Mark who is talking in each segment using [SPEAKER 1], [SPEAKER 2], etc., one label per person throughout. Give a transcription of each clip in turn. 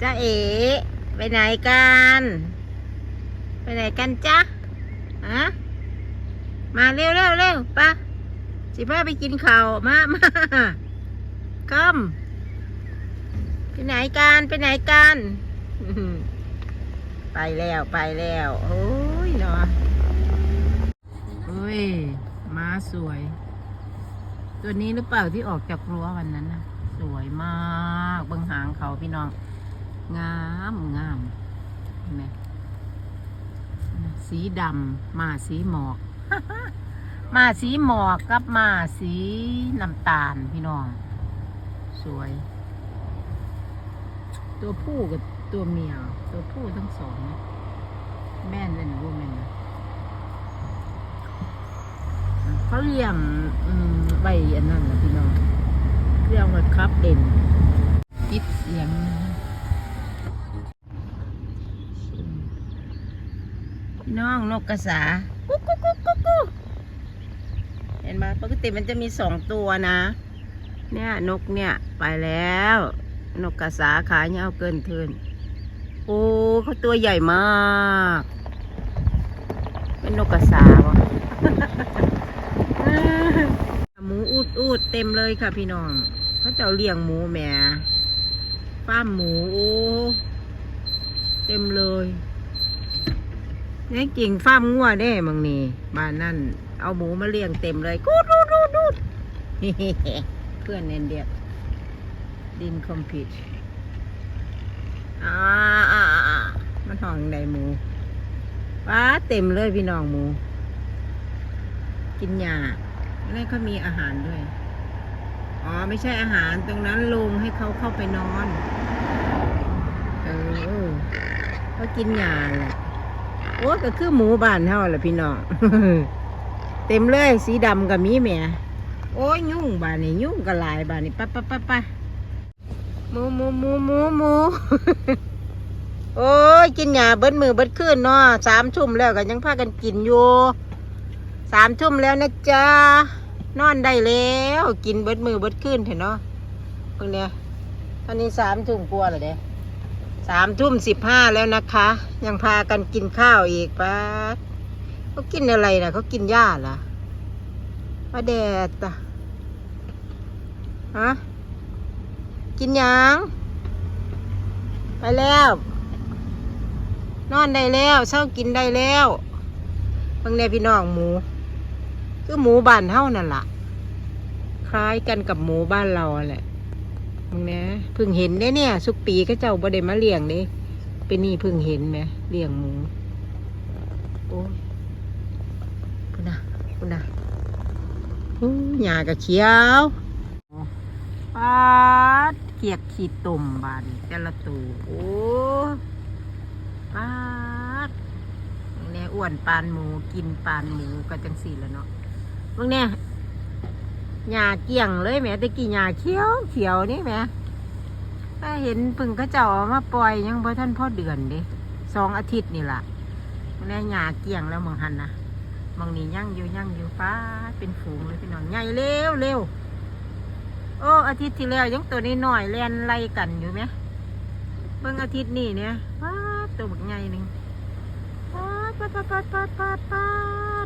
[SPEAKER 1] จ้าเอ๋ไปไหนกัน ไปไหนกันจ๊ะฮะมาเร็วเร็วเร็วปะสิพาไปกินข้าวมามาคำไปไหนกันไปไหนกันไปแล้วไปแล้ว โอ้ยเนาะโอ้ยม้าสวย ตัวนี้หรือเปล่าที่ออกจากรั้ววันนั้นนะสวยมากบังหางเขาพี่น้อง งามงามเห็นไหมสีดำมาสีหมอก มาสีหมอกกับมาสีน้ำตาลพี่น้อง สวย ตัวผู้กับตัวเมีย ตัวผู้ทั้งสอง แม่นเลยนะรู้แม่นนะ เขาเลี้ยงใบอันนั้นนะพี่น้องเรียกว่าครับเด่นติดเสียงนะพี่น้องนกกระสากุ๊กกุ๊กกุ๊กกุ๊กกุ๊กเห็นไหมปกติมันจะมีสองตัวนะ เนี่ยนกเนี่ยไปแล้ว นกกระสาขาเนี่ยเอาเกินเทินโอ้เขาตัวใหญ่มาก เป็นนกกระสาวะ ดเต็มเลยค่ะพี่น้องเขาเจ้าเลี้ยงหมูแหม่ฟามหมูโอ้เต็มเลยนี่จริงฟ้าร์มงัวได้มังนี่บ้านนั่น เอาหมูมาเลี้ยงเต็มเลยกูดดูดูดูเพื่อนเนนเดียบดินคอมพิวอ่าอ่าอ่ามันห้องใดหมูว้าเต็มเลยพี่น้องหมู กินหญ้าแล้วเขามีอาหารด้วย อ๋อ ไม่ใช่อาหารตรงนั้นลงให้เขาเข้าไปนอน เออเขากินหญ้าแหละโอ้ก็คือหมูบ้านเท่าแหละพี่น้องเต็มเลยสีดำกับมีแหม่โอ้ยยุ่งบ้านนี่ยุ่งก็หลายบ้านนี่ปะปะปะปะหมูหมูหมูหมูหมูโอ้ยกินหญ้าเบิดมือเบิดคืนเนาะสามทุ่มแล้วก็ยังพากันกินอยู่สามทุ่มแล้วนะจ๊ะ นอนได้แล้ว กินเบิดมือเบิดคืนเถอะเนาะพวกเนี้ยตอนนี้สามทุ่มกลัวาเลยเด้สามทุ่มสิบห้าแล้วนะคะ ยังพากันกินข้าวอีกปะเขากินอะไรนะเขากินหญ้าเหรอมาแดดอะฮะกินยังไปแล้ว นอนได้แล้วเช้ากินได้แล้วบางในพี่น้องหมู คือหมูบ้านเท่านั่นล่ะ คล้ายกันกับหมูบ้านเราแหละบางนี้เพิ่งเห็นได้เนี่ยสุกปีก็เจ้าบ่ได้มาเลี้ยงเด้เป็นนี่เพิ่งเห็นไหมเลี้ยงหมูโอ้ยคุณนะคุณนะอู้หญ้าก็เขียวปาดเกียกขีดตุ่มบานแต่ละตูโอ้ปาดแน่อ้วนปานหมูกินปานหมูก็จังสี่แล้วเนาะ บางแน่หญ้าเกี่ยงเลยแม่ต่กี่หญ้าเขียวเขียวนี่แม่ถ้าเห็นพึ่งเขาเจ้าเอามาปล่อยยังพอท่านพ่อเดือนเด้สองอาทิตย์นี่ล่ะบางแน่หญ้าเกี่ยงแล้วมองหันนะมองนี่ยั่งอยู่ยั่งอยู่ฟ้าเป็นฝูงเลยพี่น้องใหญ่เร็วเร็วโอ้อาทิตย์ที่แล้วยังตัวนี้หน่อยๆแลนไล่กันอยู่ไหมเบิ่งอาทิตย์นี้เนี่ยฟ้าตัวบักใหญ่หนึ่งฟ้าดปัดปัดปัดปัดปัดปั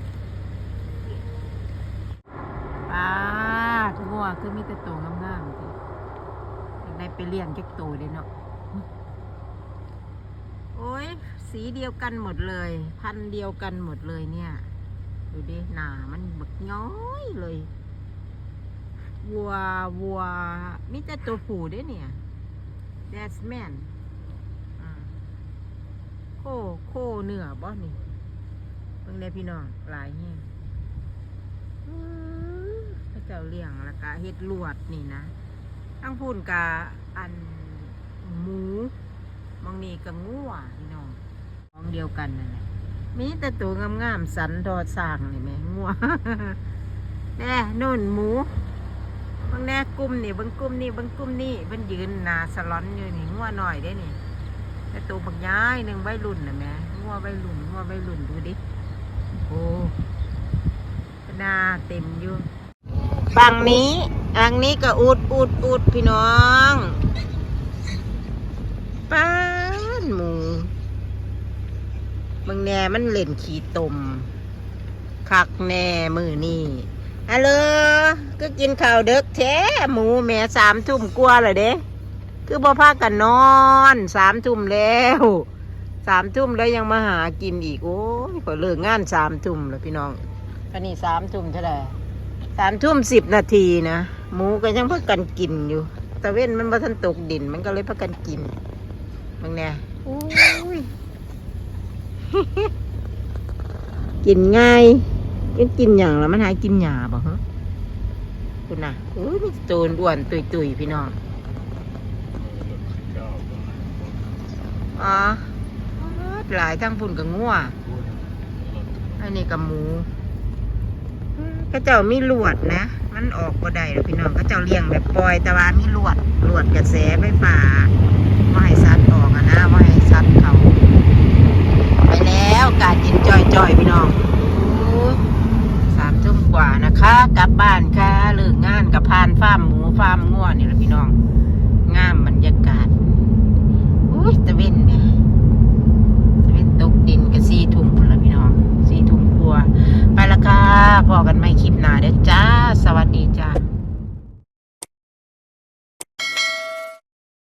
[SPEAKER 1] ดป้า ดงัวคือมีแต่ตัวงามๆอยากได้ไปเลี้ยงจักตัวเด้เนาะโอ้ยสีเดียวกันหมดเลย พันเดียวกันหมดเลยเนี่ย ดูดิหนามันบักย้อยเลย วัววัวมีแต่ตัวผู้ด้เนี่ย that's man อ่าโคโคเนื้อบ่นี่เพิ่งได้พี่น้องหลายแห้ง เจ้าเลี้ยงแล้วก็เฮ็ดลวดนี่นะทั้งพูนกะอันหมูบางนี่ก็งัวพี่น้องของเดียวกันนั่นแหละมีแต่ตัวงามๆสันดอสร้างนี่แม่งัวแน่นุ่นหมูบางแน่กลุ่มนี่บางกลุ่มนี่บางกลุ่มนี่มันยืนนาสลอนอยู่นี่งัวหน่อยได้นี่แต่ตัวบางย้ายหนึ่งใบรุ่นนะแม่งัวใบรุ่นงัวใบรุ่นดูดิโอ้หน้าเต็มอยู่ ฝั่งนี้อังนี้ก็อุดอุดอุดพี่น้องป้านหมูมึงแน่มันเล่นขี้ตมคักแน่มือนี่ฮัลโหลก็กินข้าวเด็กแท้หมูแม่สามทุ่มกลัวเลยเด้คือบ่พากันนอนสามทุ่มแล้วสามทุ่มแล้วยังมาหากินอีก โอ้ยก็เลิกงานสามทุ่มแล้วพี่น้องอันนี้สามทุ่มเท่าไหร่ สามทุ่มสิบนาทีนะ หมูก็ยังพักกันกินอยู่ ตะเว้นมันมาทันตกดิน มันก็เลยพักกันกินมึงเนี่ยโอ้ยกินง่ายมันกินอย่างแล้วมันหายกินหยาบ่ฮะคุณน่ะอุ้ยมันโตนอ้วนตุยตุยๆพี่น้องอ๋อหลายทั้งพุ่นกับงัวอันนี้กับหมู ข้าเจ้ามีลวดนะ มันออกบ่ได้หรอพี่น้องข้าเจ้าเลี้ยงแบบปล่อยแต่ว่ามีลวดลวดกระแสไฟฟ้าว่าให้ซัดออกอะนะว่าให้ซัดเขาไปแล้วกาด